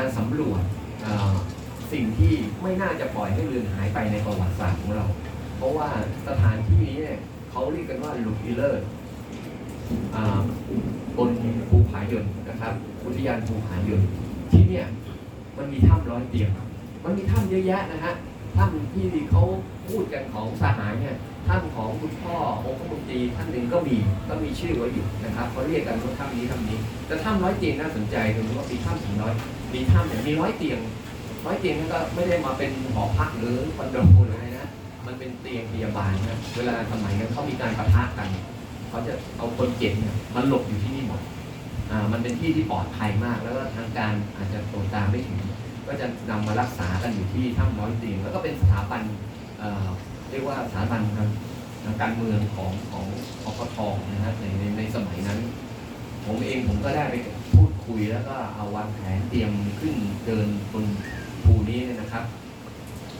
การสำรวจสิ่งที่ไม่น่าจะปล่อยให้เรือนหายไปในประวัติศาสตร์ของเรา เพราะว่าสถานที่นี้เนี่ยเขาเรียกกันว่าลูอิเลอร์บนภูผายนนะครับอุทยานภูผายนที่เนี่ยมันมีถ้ำร้อยเตียงมันมีถ้ำเยอะแยะนะฮะถ้ำที่เขาพูดกันของสหายเนี่ยถ้ำของคุณพ่อองีท่านหนึ่งก็มีก็มีชื่อไว้อยู่นะครับเขาเรียกกันว่าถ้ำนี้ถ้ำนี้ แต่ถ้ำร้อยเตียงน่าสนใจตรงที่ว่ามีถ้ำถึงร้อยมีถ้ำเนี่ยมีร้อยเตียงร้อยเตียงนั่นก็ไม่ได้มาเป็นหอพักหรือคอนโดหรืออะไรนะมันเป็นเตียงพยาบาลนะเวลาสมัยนั้นเขามีการปะทะกันเขาจะเอาคนเจ็บเนี่ยมาหลบอยู่ที่นี่หมดอ่ามันเป็นที่ที่ปลอดภัยมาก แล้วก็ทางการอาจจะตรวจตามไม่ถึงก็จะนำมารักษากันอยู่ที่ถ้ำร้อยเตียงแล้วก็เป็นสถาบันเอ่อเรียกว่าสถาบันทาง การเมืองของของอปทนะฮะในในในสมัยนั้น ผมเองผมก็ได้ไปพูดคุยแล้วก็เอาวางแผนเตรียมขึ้นเดินบนภูนี้นะครับ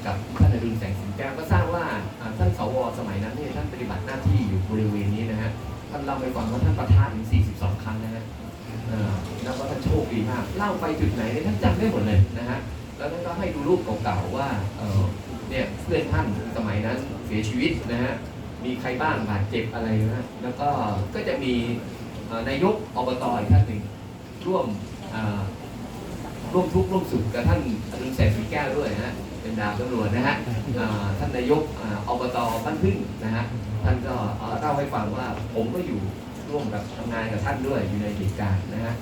กับท่านอดุลแสงสิงแก้วก็ทราบว่าท่านสวสมัยนั้นเนี่ยท่านปฏิบัติหน้าที่อยู่บริเวณนี้นะฮะท่านเล่าไปฟังว่าท่านประทานถึง 42 ครั้งนะฮะนับว่าท่านโชคดีมาก เล่าไปจุดไหนเนี่ยท่านจำได้หมดเลยนะฮะแล้วท่านก็ให้ดูรูปเก่าๆว่าเนี่ยเพื่อนท่านสมัยนั้นเสียชีวิตนะฮะ มีใครบ้างบาดเจ็บอะไรนะแล้วก็ก็จะมีนายกอบตอีกท่านหนึ่งร่วมร่วมทุกข์ร่วมสุขกับท่านอดุแสงสีแก้วด้วยนะฮะเป็นดาวตำรวจนะฮะท่านนายกอ่าอบตบ้านพึ่งนะฮะท่านก็เล่าให้ฟังว่าผมก็อยู่ร่วมกับทำงานกับท่านด้วยอยู่ในเหตุการณ์นะฮะ